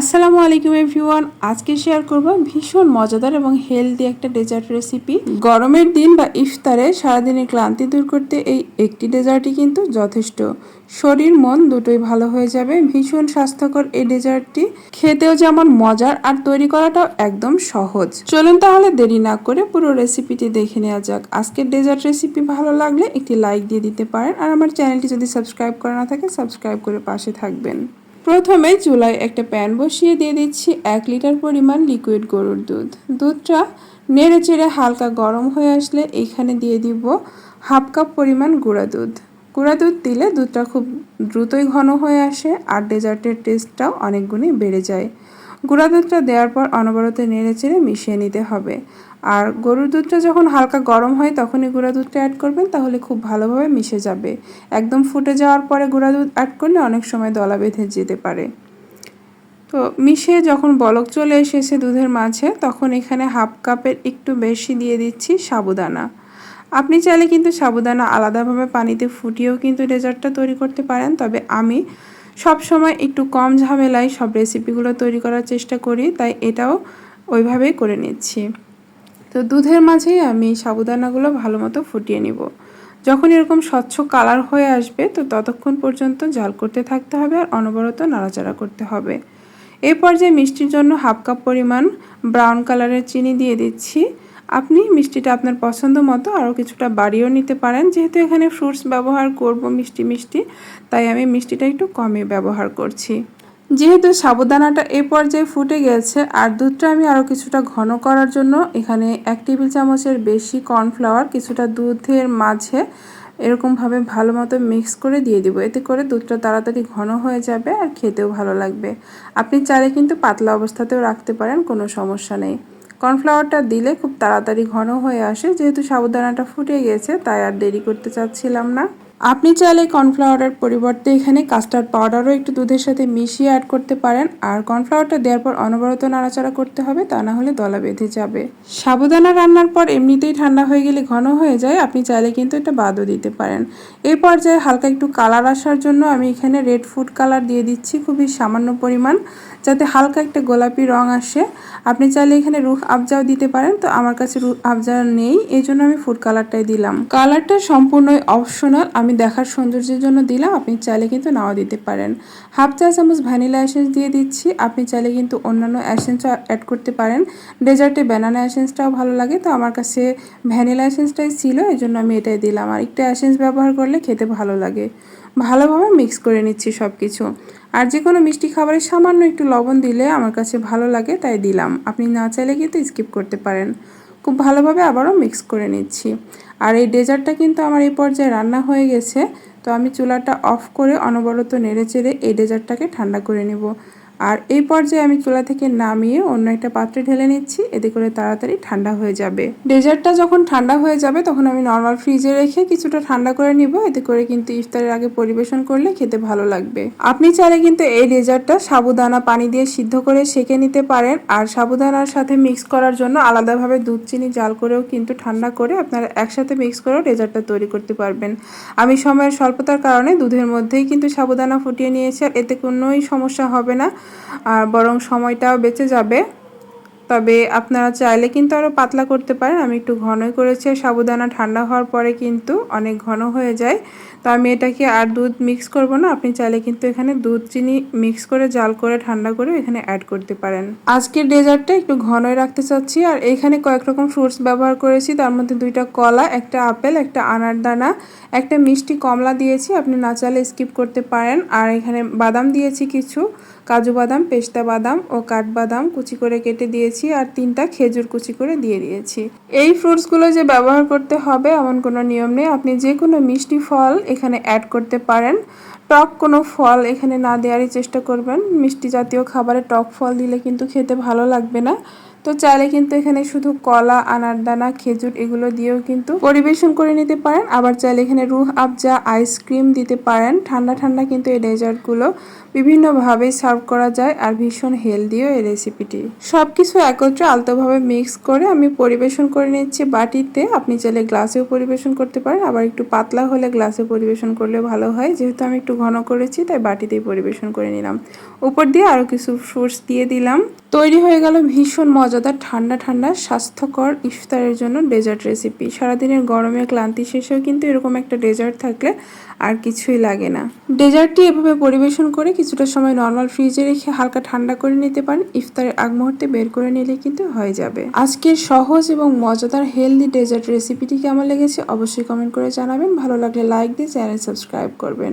আসসালামু আলাইকুম এভরিওয়ান। আজকে শেয়ার করব ভীষণ মজাদার এবং হেলদি একটা ডেজার্ট রেসিপি। গরমের দিন বা ইফতারে সারাদিনের ক্লান্তি দূর করতে এই একটি ডেজার্টই কিন্তু যথেষ্ট। শরীর, মন দুটোই ভালো হয়ে যাবে। ভীষণ স্বাস্থ্যকর এই ডেজার্টটি। খেতেও যেমন মজার আর তৈরি করাটাও একদম সহজ। চলুন তাহলে দেরি না করে পুরো রেসিপিটি দেখে নেওয়া যাক। আজকের ডেজার্ট রেসিপি ভালো লাগলে একটি লাইক দিয়ে দিতে পারেন। আর আমার চ্যানেলটি যদি সাবস্ক্রাইব করা না থাকে, সাবস্ক্রাইব করে পাশে থাকবেন। প্রথমে চুলায় একটা প্যান বসিয়ে দিয়ে দিচ্ছি এক লিটার পরিমাণ লিকুইড গরুর দুধ। দুধটা নেড়ে চেড়ে হালকা গরম হয়ে আসলে এখানে দিয়ে দিব হাফ কাপ পরিমাণ গুঁড়া দুধ। গুঁড়া দুধ দিলে দুধটা খুব দ্রুতই ঘন হয়ে আসে আর ডেজার্টের টেস্টটাও অনেক গুণই বেড়ে যায়। গুঁড়া দুধটা দেওয়ার পর অনবরত নেড়ে চেড়ে মিশিয়ে নিতে হবে। আর গরুর দুধটা যখন হালকা গরম হয়, তখনই গুঁড়া দুধটা অ্যাড করবেন, তাহলে খুব ভালোভাবে মিশে যাবে। একদম ফুটে যাওয়ার পরে গুঁড়া দুধ অ্যাড করলে অনেক সময় দলা বেঁধে যেতে পারে। তো মিশে যখন বলক চলে এসেছে দুধের মাঝে, তখন এখানে হাফ কাপের একটু বেশি দিয়ে দিচ্ছি সাবুদানা। আপনি চাইলে কিন্তু সাবুদানা আলাদাভাবে পানিতে ফুটিয়েও কিন্তু ডেজার্টটা তৈরি করতে পারেন, তবে আমি সব সময় একটু কম ঝামেলায় সব রেসিপিগুলো তৈরি করার চেষ্টা করি, তাই এটাও ওইভাবেই করে নিচ্ছি। তো দুধের মাঝেই আমি সাবুদানাগুলো ভালো মতো ফুটিয়ে নিব। যখন এরকম স্বচ্ছ কালার হয়ে আসবে, তো ততক্ষণ পর্যন্ত জাল করতে থাকতে হবে আর অনবরত নাড়াচাড়া করতে হবে। এই পর্যায়ে মিষ্টির জন্য হাফ কাপ পরিমাণ ব্রাউন কালারের চিনি দিয়ে দিচ্ছি আপনি মিষ্টিটা আপনার পছন্দ মতো আরও কিছুটা বাড়িয়েও নিতে পারেন। যেহেতু এখানে ফ্রুটস ব্যবহার করব মিষ্টি মিষ্টি, তাই আমি মিষ্টিটা একটু কমই ব্যবহার করছি। যেহেতু সাবুদানাটা এ পর্যায়ে ফুটে গেছে, আর দুধটা আমি আরও কিছুটা ঘন করার জন্য এখানে এক টেবিল চামচের বেশি কর্নফ্লাওয়ার, কিছুটা দুধের মাঝে এরকমভাবে ভালো মতো মিক্স করে দিয়ে দিব। এতে করে দুধটা তাড়াতাড়ি ঘন হয়ে যাবে আর খেতেও ভালো লাগবে। আপনি চাইলে কিন্তু পাতলা অবস্থাতেও রাখতে পারেন, কোনো সমস্যা নেই। কর্নফ্লাওয়ারটা দিলে খুব তাড়াতাড়ি ঘন হয়ে আসে, যেহেতু সাবুদানাটা ফুটে গেছে, তাই আর দেরি করতে চাচ্ছিলাম না। আপনি চাইলে কর্নফ্লাওয়ারের পরিবর্তে এখানে কাস্টার্ড পাউডারও একটু দুধের সাথে মিশিয়ে অ্যাড করতে পারেন, আর কর্নফ্লাওয়ারটা দেওয়ার পর অনবরত নাড়াচাড়া করতে হবে, তা না হলে দলা বেঁধে যাবে। সাবুদানা রান্নার পর এমনিতেই ঠান্ডা হয়ে গেলে ঘন হয়ে যায়, আপনি চাইলে কিন্তু এটা বাদও দিতে পারেন। এই পর্যায়ে হালকা একটু কালার আসার জন্য আমি এখানে রেড ফুড কালার দিয়ে দিচ্ছি, খুবই সামান্য পরিমাণ। যাতে হালকা একটা গোলাপি রং আসে। আপনি চাইলে এখানে রুখ আবজাও দিতে পারেন। তো আমার কাছে রুখ আবজা নেই, এই জন্য আমি ফুড কালারটাই দিলাম। কালারটা সম্পূর্ণই অপশনাল আমি দেখার সৌন্দর্যের জন্য দিলাম। আপনি চাইলে কিন্তু নাও দিতে পারেন। হাফ চা চামচ ভ্যানিলা অ্যাসেন্স দিয়ে দিচ্ছি। আপনি চাইলে কিন্তু অন্যান্য অ্যাসেন্সও অ্যাড করতে পারেন। ডেজার্টে ব্যানানা অ্যাসেন্সটাও ভালো লাগে। তো আমার কাছে ভ্যানিলা অ্যাসেন্সটাই ছিল, এই জন্য আমি এটাই দিলাম। আর একটু অ্যাসেন্স ব্যবহার করলে খেতে ভালো লাগে। ভালোভাবে মিক্স করে নিচ্ছি সব কিছু আর যে কোনো মিষ্টি খাবারে সামান্য একটু লবণ দিলে আমার কাছে ভালো লাগে, তাই দিলাম। আপনি না চাইলে কিন্তু স্কিপ করতে পারেন। খুব ভালোভাবে আবারও মিক্স করে নিচ্ছি। আর এই ডেজার্টটা কিন্তু আমার এই পর্যায়ে রান্না হয়ে গেছে। তো আমি চুলাটা অফ করে অনবরত নেড়ে চেড়ে এই ডেজার্টটাকে ঠান্ডা করে নেব। আর এই পর্যায়ে আমি চুলা থেকে নামিয়ে অন্য একটা পাত্রে ঢেলে নিচ্ছি। এতে করে তাড়াতাড়ি ঠান্ডা হয়ে যাবে। ডেজার্টটা যখন ঠান্ডা হয়ে যাবে, তখন আমি নর্মাল ফ্রিজে রেখে কিছুটা ঠান্ডা করে নিব। এতে করে কিন্তু ইফতারের আগে পরিবেশন করলে খেতে ভালো লাগবে। আপনি চাইলে কিন্তু এই ডেজার্টটা সাবুদানা পানি দিয়ে সিদ্ধ করে সেকে নিতে পারেন। আর সাবুদানার সাথে মিক্স করার জন্য আলাদাভাবে দুধ, চিনি, জাল করেও কিন্তু ঠান্ডা করে আপনারা একসাথে মিক্স করেও ডেজার্টটা তৈরি করতে পারবেন। আমি সময়ের স্বল্পতার কারণে দুধের মধ্যেই কিন্তু সাবুদানা ফুটিয়ে নিয়েছি। আর এতে কোনোই সমস্যা হবে না। আর বরং সময়টাও বেঁচে যাবে। তবে আপনারা চাইলে কিন্তু আরও পাতলা করতে পারেন। আমি একটু ঘনই করেছি সাবুদানা ঠান্ডা হওয়ার পরে কিন্তু অনেক ঘন হয়ে যায়। তো আমি এটাকে আর দুধ মিক্স করব না। আপনি চাইলে কিন্তু এখানে দুধ, চিনি মিক্স করে, জাল করে, ঠান্ডা করে এখানে অ্যাড করতে পারেন। আজকের ডেজার্টটা একটু ঘনই রাখতে চাচ্ছি। আর এখানে কয়েক রকম ফ্রুটস ব্যবহার করেছি। তার মধ্যে দুইটা কলা, একটা আপেল, একটা আনার দানা, একটা মিষ্টি কমলা দিয়েছি। আপনি না চাইলে স্কিপ করতে পারেন। আর এখানে বাদাম দিয়েছি কিছু। কাজু বাদাম, পেস্তা বাদাম ও কাঠবাদাম কুচি করে কেটে দিয়েছি আর তিনটা খেজুর কুচি করে দিয়ে দিয়েছি। এই ফ্রুটসগুলো যে ব্যবহার করতে হবে এমন কোনো নিয়ম নেই। আপনি যে কোনো মিষ্টি ফল এখানে অ্যাড করতে পারেন। টক কোনো ফল এখানে না দেওয়ারই চেষ্টা করবেন। মিষ্টি জাতীয় খাবারে টক ফল দিলে কিন্তু খেতে ভালো লাগবে না। তো চাইলে কিন্তু এখানে শুধু কলা, আনারদানা, খেজুর এগুলো দিয়েও কিন্তু পরিবেশন করে নিতে পারেন। আবার চাইলে এখানে রুহ, আবজা আইসক্রিম দিতে পারেন। ঠান্ডা ঠান্ডা কিন্তু এই ডেজার্টগুলো বিভিন্নভাবে সার্ভ করা যায় আর ভীষণ হেলদিও এই রেসিপিটি। সব কিছু একত্রে আলতোভাবে মিক্স করে আমি পরিবেশন করে নিচ্ছি বাটিতে। আপনি চাইলে গ্লাসেও পরিবেশন করতে পারেন, আবার একটু পাতলা হলে গ্লাসে পরিবেশন করলে ভালো হয়। যেহেতু আমি একটু ঘন করেছি, তাই বাটিতেই পরিবেশন করে নিলাম। উপর দিয়ে আরও কিছু ফ্রুটস দিয়ে দিলাম। তৈরি হয়ে গেল ভীষণ মজাদার, ঠান্ডা ঠান্ডা, স্বাস্থ্যকর ইফতারের জন্য ডেজার্ট রেসিপি সারাদিনের গরমে ক্লান্তি শেষেও কিন্তু এরকম একটা ডেজার্ট থাকলে আর কিছুই লাগে না। ডেজার্টটি এভাবে পরিবেশন করে কিছুটা সময় নর্মাল ফ্রিজে রেখে হালকা ঠান্ডা করে নিতে পারেন। ইফতারের আগ মুহূর্তে বের করে নিলে কিন্তু হয়ে যাবে। আজকের সহজ এবং মজাদার হেলদি ডেজার্ট রেসিপিটি কেমন লেগেছে অবশ্যই কমেন্ট করে জানাবেন। ভালো লাগলে লাইক দিয়ে চ্যানেল সাবস্ক্রাইব করবেন।